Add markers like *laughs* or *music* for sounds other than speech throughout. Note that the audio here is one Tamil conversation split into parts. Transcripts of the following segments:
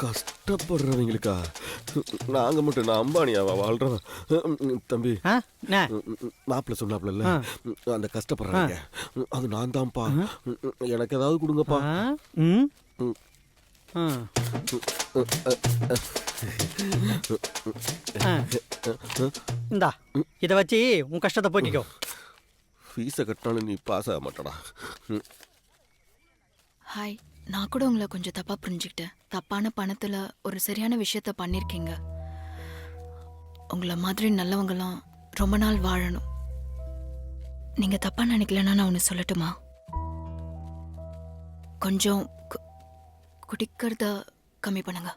கஷ்டப்படுறவங்களுக்கா? நாங்க மட்டும் நான் அம்பானியாவா வாழ்றோம் தம்பி மாப்பிள்ள சொன்னாப்ல அந்த கஷ்டப்படுறாங்க. அது நான் தான்ப்பா. எனக்கு ஏதாவது கொடுங்கப்பா. இந்தா இதை வச்சு உன் கஷ்டத்தை போக்கிக்கோ. ஃபீஸை கட்டினாலும் நீ பாஸ் ஆக மாட்டடா. ம், ஹாய். நான் கூட உங்களை கொஞ்சம் தப்பாக புரிஞ்சுக்கிட்டேன். தப்பான பணத்தில் ஒரு சரியான விஷயத்த பண்ணியிருக்கீங்க உங்களை மாதிரி நல்லவங்களாம் ரொம்ப நாள் வாழணும். நீங்கள் தப்பாக நினைக்கலன்னா நான் ஒன்று சொல்லட்டுமா? கொஞ்சம் கு- குடிக்கிறத கம்மி பண்ணுங்க.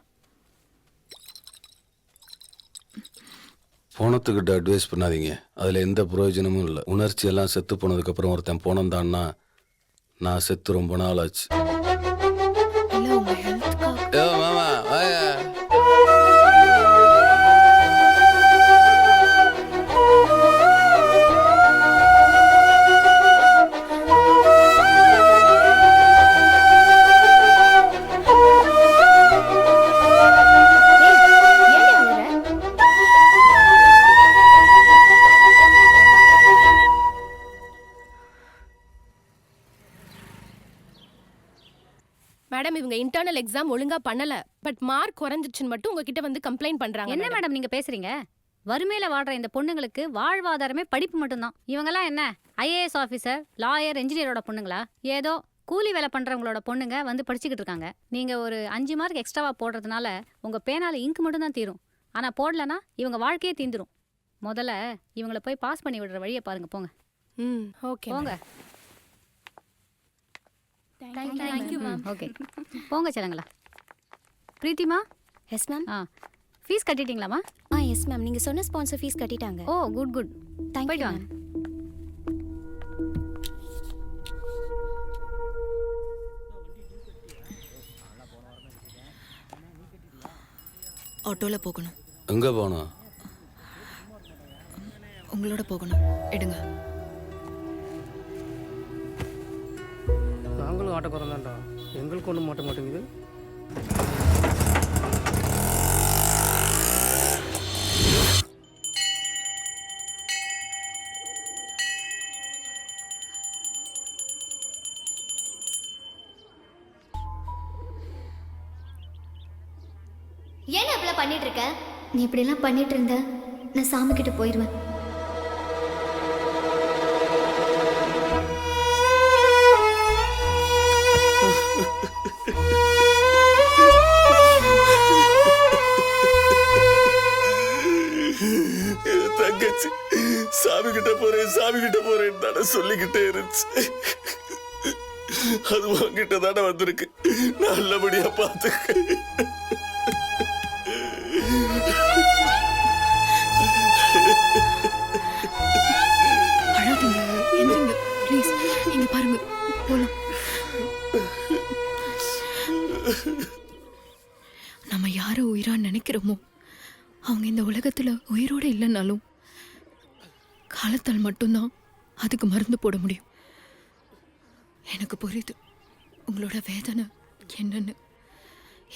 போனத்துக்கிட்ட அட்வைஸ் பண்ணாதீங்க. அதில் எந்த பிரயோஜனமும் இல்லை. உணர்ச்சியெல்லாம் செத்து போனதுக்கப்புறம் ஒருத்தன் போனந்தான்னா நான். செத்து ரொம்ப நாள் ஆச்சு Yo, mamá. மேடம் இவங்க இன்டர்னல் எக்ஸாம் ஒழுங்கா பண்ணல பட் மார்க் குறைஞ்சிச்சுன்னு மட்டும் உங்ககிட்ட வந்து கம்ப்ளைண்ட் பண்றாங்க என்ன. மேடம். நீங்க பேசுறீங்க? வறுமையில வாடுற இந்த பொண்ணுங்களுக்கு வாழ்வாதாரமே படிப்பு மட்டும்தான். இவங்கெல்லாம் என்ன? ஐஏஎஸ் ஆஃபீஸர் லாயர் இன்ஜினியரோட பொண்ணுங்களா? ஏதோ கூலி வேலை பண்றவங்களோட பொண்ணுங்க வந்து படிச்சுக்கிட்டு இருக்காங்க. நீங்க ஒரு அஞ்சு மார்க் எக்ஸ்ட்ராவா போடுறதுனால உங்க பேனால இங்க் மட்டும் தான் தீரும். ஆனா போடலனா இவங்க வாழ்க்கையே தீந்துரும். முதல்ல இவங்கள போய் பாஸ் பண்ணி விடுற வழியை பாருங்க போங்க. ம் ஓகே போங்க. தேங்க்யூ மேம் ஓகே போங்க செல்லங்களா பிரீத்திமா? எஸ் மேம் ஆ. ஃபீஸ் கட்டிட்டீங்களாமா ஆ எஸ் மேம் நீங்க சொன்ன ஸ்பான்சர் ஃபீஸ் கட்டிட்டாங்க. ஓ குட் குட் தேங்க் போயிட்டு யூ வாங்க ஆட்டோல போகணும். எங்கே போனோம் உங்களோட போகணும். எடுங்க. நாங்களும் தான்டா எங்களுக்கு ஒன்றும் மாட்ட மாட்டேங்குது. ஏன் அப்படிலாம் பண்ணிட்டு இருக்க? நீ இப்படிலாம் பண்ணிட்டு இருந்த நான் சாமி கிட்ட போயிடுவேன் கிட்ட போறேன் சாமி கிட்ட போறேன்னு தானே சொல்லிக்கிட்டே இருந்துச்சு. அது உங்ககிட்ட தானே வந்திருக்கு. நல்லபடியா பார்த்து ப்ளீஸ் இங்க பாருங்க போலாம். நம்ம யாரை உயிரா நினைக்கிறோமோ அவங்க இந்த உலகத்துல உயிரோட இல்லைன்னாலும் காலத்தால் மட்டும்தான் அதுக்கு மருந்து போட முடியும். எனக்கு புரியுது. உங்களோட வேதனை என்னன்னு.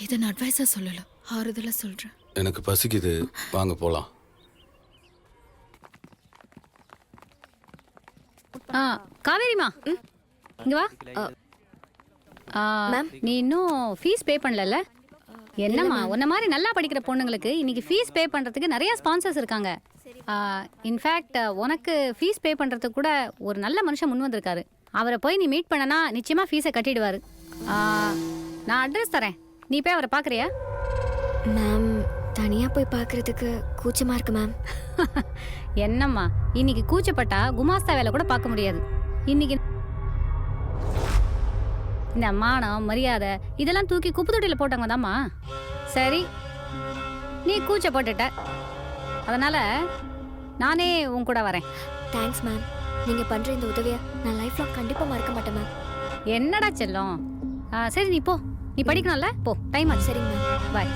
இதை நான் அட்வைஸாக சொல்லலை. ஆறுதலாக சொல்கிறேன் எனக்கு பசிக்குது. வாங்க போகலாம் ஆ காவேரிமா. இங்க வா. ஆ, நீ இன்னும் ஃபீஸ் பே பண்ணலல்ல? என்னம்மா உன்ன மாதிரி நல்லா படிக்கிற பொண்ணுங்களுக்கு இன்னைக்கு ஃபீஸ் பே பண்றதுக்கு நிறைய ஸ்பான்சர்ஸ் இருக்காங்க. இன்ஃபேக்ட் உனக்கு ஃபீஸ் பே பண்றதுக்கு கூட ஒரு நல்ல மனுஷன் முன் வந்திருக்காரு. அவரை போய் நீ மீட் பண்ணனா நிச்சயமா ஃபீஸை கட்டிடுவாரு. நான் அட்ரஸ் தரேன். நீ போய் அவரை பார்க்கறியா மேம் தனியா போய் பார்க்கிறதுக்கு கூச்சமா இருக்கு மேம் *laughs* என்னம்மா இன்னைக்கு கூச்சப்பட்டா குமாஸ்தா வேலை கூட பார்க்க முடியாது. இன்னைக்கு இந்த மானம் மரியாதை இதெல்லாம் தூக்கி குப்பை தொட்டியில் போட்டாங்க தாம்மா சரி நீ கூச்சப்பட்டுட்ட. அதனால நானே உன் கூட வரேன். தேங்க்ஸ் மேம் நீங்க பண்ற இந்த உதவியை நான் லைஃப் லாங் கண்டிப்பா மறக்க மாட்டேன் மேம் என்னடா செல்லம்? சரி நீ போ. நீ படிக்கணும்ல? போ. டைம் ஆச்சு. சரிங்க மேம் பாய்